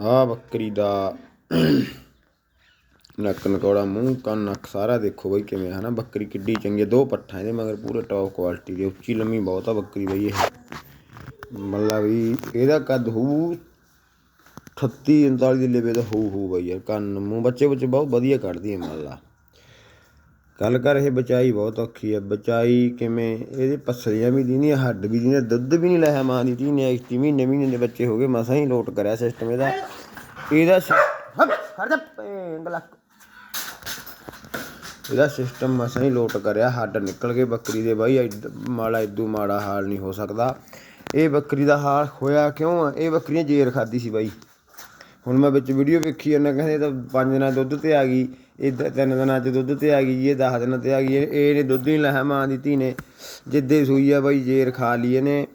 ਆ ਬੱਕਰੀ ਦਾ ਨੱਕ ਨਕੌੜਾ, ਮੂੰਹ, ਕੰਨ, ਅੱਖ ਸਾਰਾ ਦੇਖੋ ਬਈ ਕਿਵੇਂ ਹੈ ਨਾ ਬੱਕਰੀ ਕਿੱਡੀ ਚੰਗੀ ਹੈ ਦੋ ਪੱਠਾਂ ਇਹਦੇ ਮਗਰ ਪੂਰੇ ਟੌਪ ਕੁਆਲਿਟੀ ਦੇ, ਉੱਚੀ, ਲੰਮੀ ਬਹੁਤ ਆ ਬੱਕਰੀ ਬਈ ਇਹ। ਮੱਲਾ ਵੀ ਇਹਦਾ ਕੱਦ ਹੋਊ 38 39 ਦੇ ਲੇਵੇ ਦਾ ਹੋਊ ਹੋਊ ਬਈ ਯਾਰ, ਕੰਨ, ਮੂੰਹ ਬੱਚੇ ਬੱਚੇ ਬਹੁਤ ਵਧੀਆ ਕੱਢਦੀ ਹੈ ਮੱਲਾ। ਗੱਲ ਕਰ, ਇਹ ਬਚਾਈ ਬਹੁਤ ਔਖੀ ਹੈ ਬਚਾਈ ਕਿਵੇਂ? ਇਹਦੇ ਪੱਸਲੀਆਂ ਵੀ ਦੀਨੀਆਂ, ਹੱਡ ਵੀ ਦੀਨੀਆਂ, ਦੁੱਧ ਵੀ ਨਹੀਂ ਲਿਆ ਮਾਂ ਦੀ ਧੀ ਨੇ। ਮਹੀਨੇ ਮਹੀਨੇ ਦੇ ਬੱਚੇ ਹੋ ਗਏ, ਮਸਾਂ ਹੀ ਲੋਟ ਕਰਿਆ ਸਿਸਟਮ ਇਹਦਾ। ਇਹਦਾ ਹੱਪ ਹਟ ਇਹਦਾ ਸਿਸਟਮ ਮਸਾਂ ਹੀ ਲੋਟ ਕਰਿਆ, ਹੱਡ ਨਿਕਲ ਗਏ ਬੱਕਰੀ ਦੇ। ਬਾਈ, ਐਡ- ਮਾੜਾ ਇਦੂ ਮਾੜਾ ਹਾਲ ਨਹੀਂ ਹੋ ਸਕਦਾ। ਇਹ ਬੱਕਰੀ ਦਾ ਹਾਲ ਹੋਇਆ ਕਿਉਂ ਆ? ਇਹ ਬੱਕਰੀਆਂ ਜੇਰ ਖਾਦੀ ਸੀ ਬਾਈ। ਹੁਣ ਮੈਂ ਵਿੱਚ ਵੀਡੀਓ ਵੇਖੀ ਉਹਨਾਂ ਕਹਿੰਦੇ ਤਾਂ ਪੰਜ ਦਿਨਾਂ ਦੁੱਧ ਤੇ ਆ ਗਈ, ਇਹ ਤਿੰਨ ਦਿਨਾਂ ਚ ਦੁੱਧ ਤੇ ਆ ਗਈ, ਇਹ 10 ਦਿਨਾਂ ਤੇ ਆ ਗਈ, ਇਹ ਇਹਨੇ ਦੁੱਧ ਹੀ ਨਹੀਂ ਲਿਆ ਮਾਂ ਦੀ ਧੀ ਨੇ। ਜਿੱਦੇ ਸੂਈ ਆ ਬਾਈ, ਜੇਰ ਖਾ ਲਈ ਇਹਨੇ।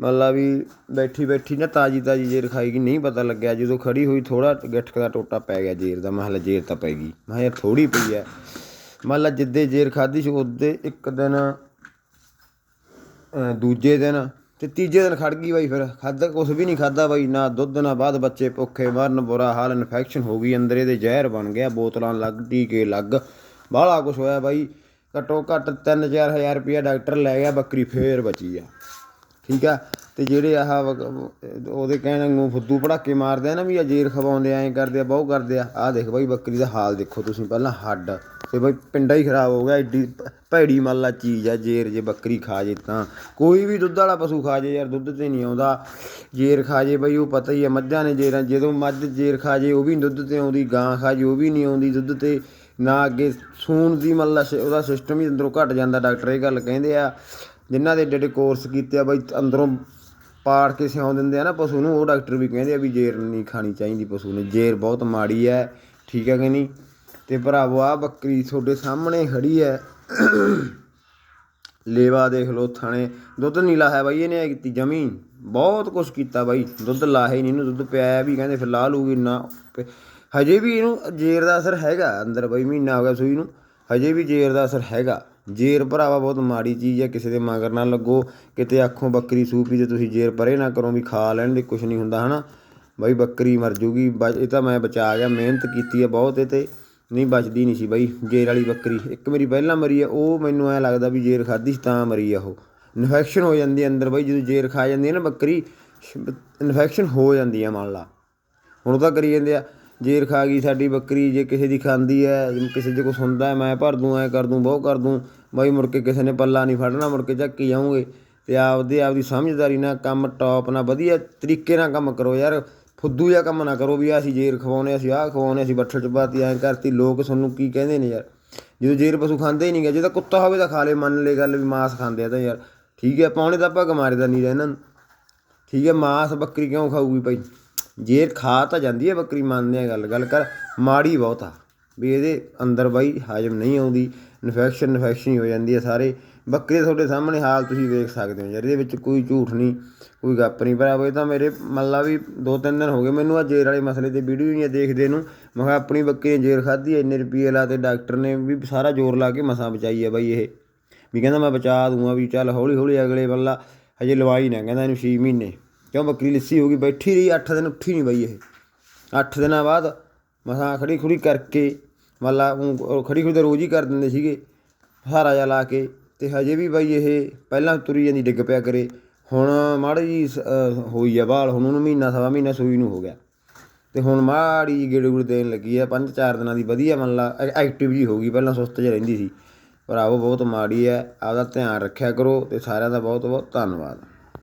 ਮਤਲਬ ਵੀ ਬੈਠੀ ਬੈਠੀ ਨਾ ਤਾਜੀ ਤਾਜੀ ਜੇਰ ਖਾਈ ਗਈ ਨਹੀਂ ਪਤਾ ਲੱਗਿਆ, ਜਦੋਂ ਖੜੀ ਹੋਈ ਥੋੜਾ ਗਿੱਠਕ ਦਾ ਟੋਟਾ ਪੈ ਗਿਆ ਜੇਰ ਦਾ ਮਹਲਾ ਜੇਰ ਤਾਂ ਪੈ ਗਈ। ਮੈਂ ਕਿਹਾ ਯਾਰ ਥੋੜੀ ਪਈ ਐ ਮਤਲਬ ਜਿੱਦੇ ਜੇਰ ਖਾਦੀ ਸੀ, ਉਹਦੇ ਇੱਕ ਦਿਨ ਦੂਜੇ ਦਿਨ ਤੇ ਤੀਜੇ ਦਿਨ ਖੜ ਗਈ ਬਾਈ ਫਿਰ। ਖਾਦਾ ਕੁਛ ਵੀ ਨਹੀਂ ਖਾਦਾ ਬਾਈ, ਨਾ ਦੁੱਧ, ਨਾ ਬਾਅਦ ਬੱਚੇ ਭੁੱਖੇ ਮਰਨ, ਬੁਰਾ ਹਾਲ ਇਨਫੈਕਸ਼ਨ ਹੋ ਗਈ, ਅੰਦਰ ਇਹਦੇ ਜ਼ਹਿਰ ਬਣ ਗਿਆ, ਬੋਤਲਾਂ ਲੱਗ, ਟੀਕੇ ਲੱਗ। ਬਾਹਲਾ ਕੁਛ ਹੋਇਆ ਬਾਈ। ਘੱਟੋ ਘੱਟ 3-4000 ਰੁਪਇਆ ਡਾਕਟਰ ਲੈ ਗਿਆ, ਬੱਕਰੀ ਫੇਰ ਬਚੀ ਆ। ਠੀਕ ਆ? ਤੇ ਜਿਹੜੇ ਆਹ ਉਹਦੇ ਕਹਿਣ ਨੂੰ ਫੁੱਦੂ ਪੜਾਕੇ ਮਾਰਦੇ ਆ ਨਾ ਵੀ ਆ ਜੇਰ ਖਵਾਉਂਦੇ ਐਂ ਕਰਦੇ ਆ, ਬਹੁ ਕਰਦੇ ਆ, ਆਹ ਦੇਖ ਬਾਈ ਬੱਕਰੀ ਦਾ ਹਾਲ ਦੇਖੋ ਤੁਸੀਂ, ਪਹਿਲਾਂ ਹੱਡ। ਤੇ ਬਈ ਪਿੰਡਾ ਹੀ ਖਰਾਬ ਹੋ ਗਿਆ ਐਡੀ ਭੈੜੀ ਮੱਲਾ ਚੀਜ਼ ਆ, ਜੇਰ ਜੇ ਬੱਕਰੀ ਖਾ ਜੇ ਤਾਂ। ਕੋਈ ਵੀ ਦੁੱਧ ਵਾਲਾ ਪਸ਼ੂ ਖਾ ਜੇ ਯਾਰ, ਦੁੱਧ ਤੇ ਨਹੀਂ ਆਉਂਦਾ। ਜੇਰ ਖਾ ਜੇ ਬਈ, ਉਹ ਪਤਾ ਹੀ ਆ, ਮੱਝਾਂ ਨੇ ਜੇਰਾਂ, ਜਦੋਂ ਮੱਝ ਜੇਰ ਖਾ ਜੇ, ਉਹ ਵੀ ਨੀ ਦੁੱਧ ਤੇ ਆਉਂਦੀ, ਗਾਂ ਖਾ ਜੇ, ਉਹ ਵੀ ਨਹੀਂ ਆਉਂਦੀ ਦੁੱਧ ਤੇ। ਨਾ ਅੱਗੇ ਸੂਣ ਦੀ ਮੱਲਾ ਸ਼- ਉਹਦਾ ਸਿਸਟਮ ਹੀ ਅੰਦਰੋਂ ਘਟ ਜਾਂਦਾ, ਡਾਕਟਰ ਇਹ ਗੱਲ ਕਹਿੰਦੇ ਆ। ਜਿਨ੍ਹਾਂ ਦੇ ਏਡੇ ਏਡੇ ਕੋਰਸ ਕੀਤੇ ਆ ਬਈ, ਅੰਦਰੋਂ ਪਾੜ ਕੇ ਸਿਉਂ ਦਿੰਦੇ ਆ ਨਾ ਪਸ਼ੂ ਨੂੰ, ਉਹ ਡਾਕਟਰ ਵੀ ਕਹਿੰਦੇ ਆ ਵੀ ਜੇਰ ਨਹੀਂ ਖਾਣੀ ਚਾਹੀਦੀ ਪਸ਼ੂ ਨੇ। ਜੇਰ ਬਹੁਤ ਮਾੜੀ ਹੈ ਠੀਕ ਹੈ ਕਿ ਨਹੀਂ? ਤੇ ਭਰਾਵੋ ਆ ਬੱਕਰੀ ਤੁਹਾਡੇ ਸਾਹਮਣੇ ਖੜੀ ਹੈ। ਲੇਵਾ ਦੇਖ ਲੋ ਥਾਣੇ। ਦੁੱਧ ਨਹੀਂ ਲਾਇਆ ਬਾਈ, ਇਹਨੇ ਐ ਕੀਤੀ ਜਮੀ। ਬਹੁਤ ਕੁਛ ਕੀਤਾ ਬਾਈ। ਦੁੱਧ ਲਾਹੇ ਨਹੀਂ, ਇਹਨੂੰ ਦੁੱਧ ਪਿਆਇਆ ਵੀ, ਕਹਿੰਦੇ ਫਿਰ ਲਾ ਲੂਗੀ ਨਾ। ਪ- ਹਜੇ ਵੀ ਇਹਨੂੰ ਜੇਰ ਦਾ ਅਸਰ ਹੈਗਾ ਅੰਦਰ ਬਾਈ, ਮਹੀਨਾ ਹੋ ਗਿਆ ਸੂਈ ਨੂੰ। ਹਜੇ ਵੀ ਜੇਰ ਦਾ ਅਸਰ ਹੈਗਾ। ਜੇਰ ਭਰਾਵਾ ਬਹੁਤ ਮਾੜੀ ਚੀਜ਼ ਹੈ, ਕਿਸੇ ਦੇ ਮਗਰ ਨਾ ਲੱਗੋ। ਕਿਤੇ ਆਖੋਂ ਬੱਕਰੀ ਸੂਪੀ ਤੇ ਤੁਸੀਂ ਜੇਰ ਪਰੇ ਨਾ ਕਰੋ ਵੀ ਖਾ ਲੈਣ ਦੇ, ਕੁਛ ਨਹੀਂ ਹੁੰਦਾ, ਹਨਾ। ਬਾਈ, ਬੱਕਰੀ ਮਰ ਜੂਗੀ। ਬ- ਇਹ ਤਾਂ ਮੈਂ ਬਚਾ ਗਿਆ, ਮਿਹਨਤ ਕੀਤੀ ਹੈ ਬਹੁਤ ਇਹ ਤੇ। ਨਹੀਂ ਬਚਦੀ ਨਹੀਂ ਸੀ ਬਾਈ ਜੇਰ ਵਾਲੀ ਬੱਕਰੀ। ਇੱਕ ਮੇਰੀ ਪਹਿਲਾਂ ਮਰੀ ਆ, ਉਹ ਮੈਨੂੰ ਐ ਲੱਗਦਾ ਵੀ ਜੇਰ ਖਾਧੀ ਸੀ, ਤਾਂ ਮਰੀ ਆ ਉਹ। ਇਨਫੈਕਸ਼ਨ ਹੋ ਜਾਂਦੀ ਅੰਦਰ ਬਾਈ, ਜਦੋਂ ਜੇਰ ਖਾ ਜਾਂਦੀ ਹੈ ਨਾ ਬੱਕਰੀ ਇਨਫੈਕਸ਼ਨ ਹੋ ਜਾਂਦੀ ਆ ਮੰਨ ਲਾ। ਹੁਣ ਤਾਂ ਕਰੀ ਜਾਂਦੇ ਆ ਜੇਰ ਖਾ ਗਈ ਸਾਡੀ ਬੱਕਰੀ, ਜੇ ਕਿਸੇ ਦੀ ਖਾਂਦੀ ਹੈ ਕਿਸੇ ਜੇ ਕੁਛ ਹੁੰਦਾ ਮੈਂ ਭਰ ਦੂੰ, ਐ ਕਰ ਦੂੰ ਬਹੁਤ ਕਰ ਦੂੰ, ਬਾਈ ਮੁੜ ਕੇ ਕਿਸੇ ਨੇ ਪੱਲਾ ਨਹੀਂ ਫੜਨਾ, ਮੁੜ ਕੇ ਚੱਕੀ ਜਾਉਂਗੇ ਤੇ ਆਪਦੇ, ਆਪਦੀ ਸਮਝਦਾਰੀ ਨਾਲ ਕੰਮ ਟੌਪ ਨਾਲ ਵਧੀਆ ਤਰੀਕੇ ਨਾਲ ਕੰਮ ਕਰੋ ਯਾਰ। ਫੁੱਦੂ ਜਿਹਾ ਕੰਮ ਨਾ ਕਰੋ ਵੀ ਆਹ ਅਸੀਂ ਜੇਰ ਖਵਾਉਨੇ ਅਸੀਂ ਆਹ ਖਵਾਉਨੇ ਅਸੀਂ ਬੱਠਲ ਚ ਪਾਤੀ ਐਂ ਕਰਤੀ, ਲੋਕ ਤੁਹਾਨੂੰ ਕੀ ਕਹਿੰਦੇ ਨੇ ਯਾਰ? ਜਦੋਂ ਜੇਰ ਪਸ਼ੂ ਖਾਂਦੇ ਹੀ ਨਹੀਂ ਗੇ, ਜੇ ਤਾਂ ਕੁੱਤਾ ਹੋਵੇ ਤਾਂ ਖਾ ਲੇ, ਮੰਨ ਲੈ ਗੱਲ ਵੀ ਮਾਸ ਖਾਂਦੇ ਆ ਤਾਂ ਯਾਰ। ਠੀਕ ਹੈ ਪਾਉਣੇ ਤਾਂ ਭਗ ਮਾਰੇ ਦਾ ਨਹੀਂ ਇਹਨਾਂ ਨੂੰ। ਠੀਕ ਹੈ, ਮਾਸ ਬੱਕਰੀ ਕਿਉਂ ਖਾਊਗੀ ਭਾਈ? ਜੇਰ ਖਾ ਤਾਂ ਜਾਂਦੀ ਹੈ ਬੱਕਰੀ, ਮੰਨਦੇ ਆ ਗੱਲ। ਗੱਲ ਕਰ, ਮਾੜੀ ਬਹੁਤ ਆ। ਵੀ ਇਹਦੇ ਅੰਦਰ ਬਾਈ ਹਾਜਮ ਨਹੀਂ ਆਉਂਦੀ ਇਨਫੈਕਸ਼ਨ ਇਨਫੈਕਸ਼ਨ ਹੀ ਹੋ ਜਾਂਦੀ ਹੈ ਸਾਰੇ। ਬੱਕਰੀ ਦੇ ਤੁਹਾਡੇ ਸਾਹਮਣੇ ਹਾਲ ਤੁਸੀਂ ਵੇਖ ਸਕਦੇ ਹੋ ਯਾਰ, ਇਹਦੇ ਵਿੱਚ ਕੋਈ ਝੂਠ ਨਹੀਂ। ਕੋਈ ਗੱਪ ਨਹੀਂ ਭਰਾਵੋ ਇਹ ਤਾਂ ਮੇਰੇ ਮੱਲਾ ਵੀ ਦੋ ਤਿੰਨ ਦਿਨ ਹੋ ਗਏ ਮੈਨੂੰ ਆ ਜੇਰ ਵਾਲੇ ਮਸਲੇ ਤੇ ਵੀਡੀਓ ਹੀ ਆ ਦੇਖਦੇ ਨੂੰ ਮੈਂ ਕਿਹਾ ਆਪਣੀ ਬੱਕਰੀ ਨੇ ਜੇਰ ਖਾਧੀ ਐ ਇੰਨੇ ਰੁਪਏ ਲਾ ਤੇ ਡਾਕਟਰ ਨੇ ਵੀ ਸਾਰਾ ਜ਼ੋਰ ਲਾ ਕੇ ਮਸਾਂ ਬਚਾਈ ਹੈ ਬਾਈ ਇਹ। ਵੀ ਕਹਿੰਦਾ ਮੈਂ ਬਚਾ ਦੂੰਗਾ ਵੀ ਚੱਲ ਹੌਲੀ ਹੌਲੀ ਅਗਲੇ ਬੱਲਾ ਹਜੇ ਲਵਾਈ ਨਾ, ਕਹਿੰਦਾ ਇਹਨੂੰ 6 ਮਹੀਨੇ। ਕਿਉਂ ਬੱਕਰੀ ਲਿੱਸੀ ਹੋ ਗਈ, ਬੈਠੀ ਰਹੀ 8 ਦਿਨ ਉੱਠੀ ਨਹੀਂ ਬਈ ਇਹ। 8 ਦਿਨਾਂ ਬਾਅਦ ਮਸਾਂ ਖੜੀ ਖੁੜੀ ਕਰਕੇ ਮੱਲਾ ਊਂ ਖੜੀ ਖੁੜੀ ਤਾਂ ਰੋਜ਼ ਹੀ ਕਰ ਦਿੰਦੇ ਸੀਗੇ, ਸਹਾਰਾ ਜਿਹਾ ਲਾ ਕੇ। ਤੇ ਹਜੇ ਵੀ ਬਾਈ ਇਹ ਪਹਿਲਾਂ ਤੁਰੀ ਜਾਂਦੀ, ਡਿੱਗ ਪਿਆ ਕਰੇ। ਹੁਣ ਮਾੜੀ ਜੀ ਸ- ਹੋਈ ਆ ਬਾਲ, ਹੁਣ ਉਹਨੂੰ ਮਹੀਨਾ, ਸਵਾ ਮਹੀਨਾ ਸੂਈ ਨੂੰ ਹੋ ਗਿਆ। ਤੇ ਹੁਣ ਮਾੜੀ ਜੀ ਗੇੜੇ ਗੁੜ ਦੇਣ ਲੱਗੀ ਆ, ਪੰਜ ਚਾਰ ਦਿਨਾਂ ਦੀ ਵਧੀਆ ਮੰਨ ਲਾ ਐਕਟਿਵ ਜੀ ਹੋ ਗਈ, ਪਹਿਲਾਂ ਸੁਸਤ ਜਿਹੀ ਰਹਿੰਦੀ ਸੀ। ਭਰਾਵੋ, ਬਹੁਤ ਮਾੜੀ ਹੈ ਆਪਦਾ ਧਿਆਨ ਰੱਖਿਆ ਕਰੋ ਤੇ ਸਾਰਿਆਂ ਦਾ ਬਹੁਤ ਬਹੁਤ ਧੰਨਵਾਦ।